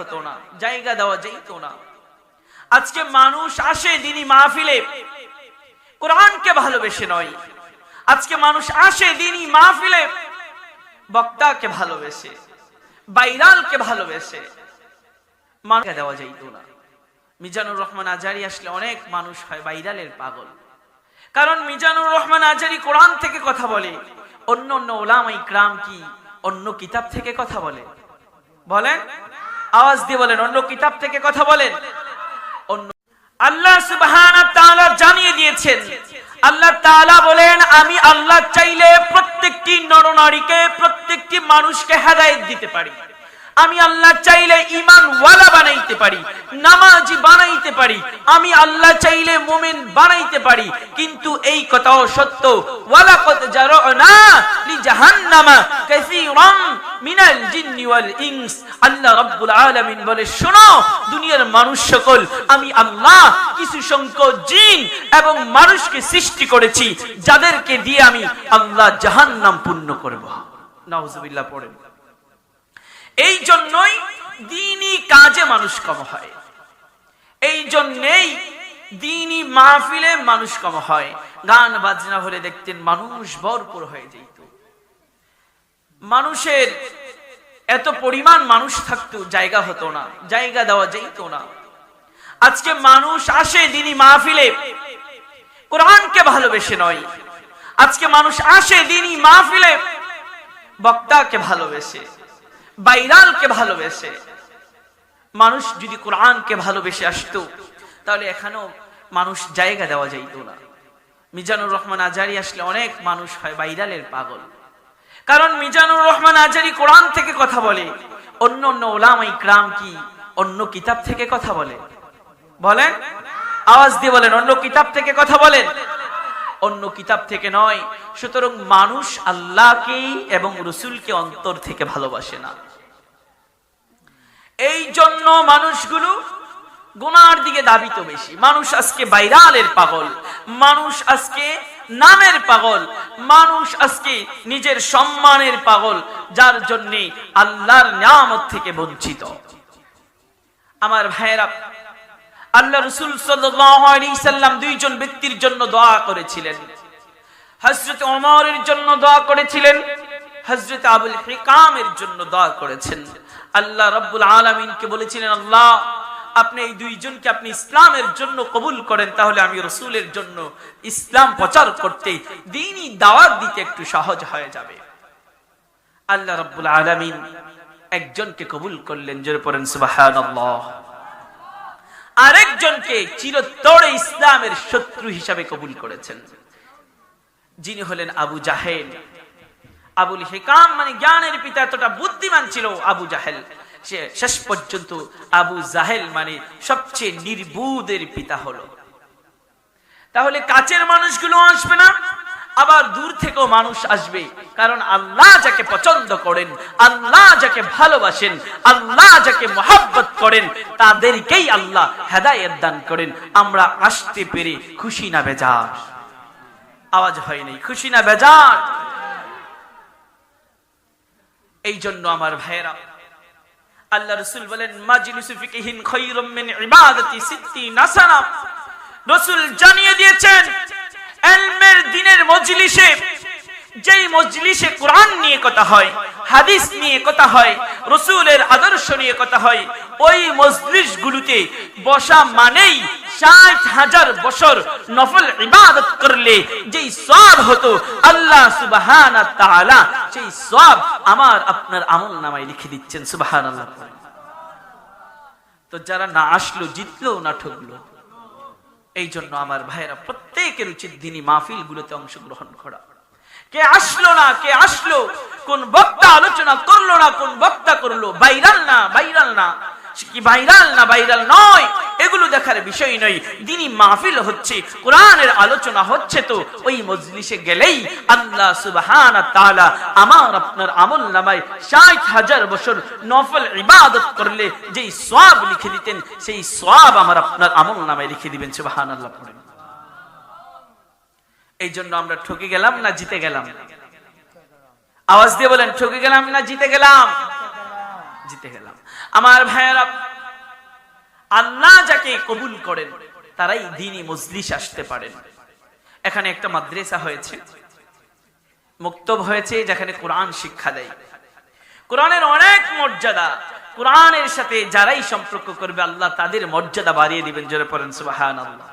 হতো না, জায়গা দেওয়া যাইতো না। আজকে মানুষ আসে দিনই মাহফিলে। কোরআনকে ভালোবেসে নয়। আজকে মানুষ আসে দিনই মাহফিলে। বক্তাকে ভালোবেসে, বাইরালকে ভালোবেসে। মানুষকে দেওয়া যাইতো না। মিজানুর রহমান আজারি আসলে অনেক মানুষ হয় বাইরালের পাগল। কারণ মিজানুর রহমান আজারি কোরআন থেকে কথা বলে। অন্য অন্য ওলামাই ক্রাম কি অন্য কিতাব থেকে কথা বলে? বলেন? আওয়াজ দিয়ে বলেন, অন্য কিতাব থেকে কথা বলেন। অন্য আল্লাহ সুবহান জানিয়ে দিয়েছেন, আল্লাহ তাআলা বলেন, আমি আল্লাহ চাইলে প্রত্যেকটি নরনারীকে, প্রত্যেকটি মানুষকে হেদায়েত দিতে পারি। আমি আল্লাহ চাইলে ইমান ওয়ালা বানাইতে পারি, নামাজি বানাইতে পারি, আমি আল্লাহ চাইলে মুমিন বানাইতে পারি, কিন্তু এই কথাও সত্য। ওয়ালাকাদ জারনা লি জাহান্নামা কাসীরাম মিনাল জিন্নি ওয়াল ইনস। আল্লাহ রাব্বুল আলামিন বলে, শোনো, দুনিয়ার মানুষ সকল, আমি আল্লাহ কিছু সংখ্যক জিন এবং মানুষকে সৃষ্টি করেছি, যাদেরকে দিয়ে আমি আল্লাহ জাহান্নাম পূর্ণ করব। নাউজুবিল্লাহ, পড়েন। এই জন্যই দিনই কাজে মানুষ কম হয়। এই জন্যেই দিনই মাহফিলে মানুষ কম হয়। গান বাজনা হলে দেখতেন মানুষ ভরপুর হয়ে যেত। মানুষের এত পরিমাণ মানুষ থাকতো, জায়গা হতো না, জায়গা দেওয়া যেত না। আজকে মানুষ আসে দিনই মাহফিলে। কোরআনকে ভালোবেসে নয়। আজকে মানুষ আসে দিনই মাহফিলে। বক্তাকে ভালোবেসে। বাইরালকে ভালোবেসে। মানুষ যদি কোরআনকে ভালোবেসে আসতো, তাহলে এখানেও মানুষ জায়গা দেওয়া যাইত না। মিজানুর রহমান আজারি আসলে অনেক মানুষ হয় বাইরালের পাগল। কারণ মিজানুর রহমান আজারি কোরআন থেকে কথা বলে, অন্য অন্য ওলামাই ক্রাম কি অন্য কিতাব থেকে কথা বলে? বলেন? আওয়াজ দিয়ে বলেন, অন্য কিতাব থেকে কথা বলেন? অন্য কিতাব থেকে নয়। সুতরাং মানুষ আল্লাহকেই এবং রসুলকে অন্তর থেকে ভালোবাসে না। এই জন্য মানুষগুলো গুনার দিকে দাবিত বেশি। মানুষ আজকে বাইরালের পাগল। মানুষ আজকে নামের পাগল। মানুষ আজকে নিজের সম্মানের পাগল, যার জন্য আল্লাহর নিয়ামত থেকে বঞ্চিত। আমার ভাইয়েরা আল্লাহ রসুল সাল্লাম দুইজন ব্যক্তির জন্য দোয়া করেছিলেন। হজরত ওমরের জন্য দোয়া করেছিলেন হজরত আবুল হিকামের জন্য দোয়া করেছেন। আল্লাহ রব্বুল আলমিনকে বলেছিলেন, আল্লাহ, আপনি এই দুইজনকে আপনি ইসলামের জন্য কবুল করেন, তাহলে আমি রসুলের জন্য ইসলাম প্রচার করতে, দিনই দাওয়াত দিতে একটু সহজ হয়ে যাবে। আল্লাহ রব্বুল আলমিন একজনকে কবুল করলেন, জোরে পড়েন, সুবহানাল্লাহ। আরেকজনকে চিরতরে ইসলামের শত্রু হিসাবে কবুল করেছেন। যিনি হলেন আবু জাহেল। আবুল হেকাম মানে জ্ঞানের পিতা, এতটা বুদ্ধিমান ছিল আবু জাহেল। সে শেষ পর্যন্ত আবু জাহেল মানে সবচেয়ে নির্বুদের পিতা হলো। তাহলে কাছের মানুষগুলো আসবে না? আবার দূর থেকেও মানুষ আসবে। কারণ আল্লাহ যাকে পছন্দ করেন, আল্লাহ যাকে ভালোবাসেন, আল্লাহ যাকে মহাব্বত করেন, তাদেরকেই আল্লাহ হেদায়ত দান করেন। আমরা আসতে পেরে খুশি না বেজার। আওয়াজ হয় নাই, খুশি না বেজার? এই জন্য আমার ভাইয়েরা, আল্লাহ রসুল বলেন, মাজলিসু ফিকহিন খায়রুম মিন ইবাদাতি সিত্তিনা সানা রসুল জানিয়ে দিয়েছেন এলমের দিনের মজলিসে, যেই মজলিসে কোরআন নিয়ে কথা হয়, হাদিস নিয়ে কথা হয়, রসুলের আদর্শ নিয়ে কথা হয়, ওই মজলিস গুলোতে বসা মানেই ষাট হাজার বছর নফল ইবাদত করলে যেই সব হতো, আল্লাহ সুবাহান সেই সব আমার আপনার আমল নামায় লিখে দিচ্ছেন সুবাহান আল্লাহ তো যারা না আসলো, জিতলো না ঠকলো এই জন্য আমার ভাইয়েরা প্রত্যেকের উচিত দিনই মাহফিল গুলোতে অংশগ্রহণ করা। কে আসলো না, কে আসলো, কোন বক্তা আলোচনা করল না, কোন বক্তা করল বাইরাল না বাইরাল না? কি ভাইরাল না, ভাইরাল নয়? এগুলো দেখার বিষয় নয়। দিনই মাহফিল হচ্ছে, কোরআনের আলোচনা হচ্ছে তো, ওই মজলিসে গেলেই আল্লাহ সুবহান তাআলা আমার আপনার আমল নামায় ষাট হাজার বছর নফল ইবাদত করলে যেই সওয়াব লিখে দিতেন, সেই সওয়াব আমার আপনার আমল নামায় লিখে দিবেন, সুবহানাল্লাহ পড়েন। এই জন্য আমরা ঠকে গেলাম না জিতে গেলাম? আওয়াজ দিয়ে বলেন, ঠকে গেলাম না জিতে গেলাম? জিতে গেলাম। আমার ভাইয়েরা, আল্লাহ যাকে কবুল করেন, তারাই দিনই মজলিস আসতে পারেন। এখানে একটা মাদ্রাসা হয়েছে, মুক্তব হয়েছে, যেখানে কোরআন শিক্ষা দেয়। কোরআনের অনেক মর্যাদা, কোরআনের সাথে যারাই সম্পর্ক করবে, আল্লাহ তাদের মর্যাদা বাড়িয়ে দিবেন, জোরে পড়েন সুবাহান আল্লাহ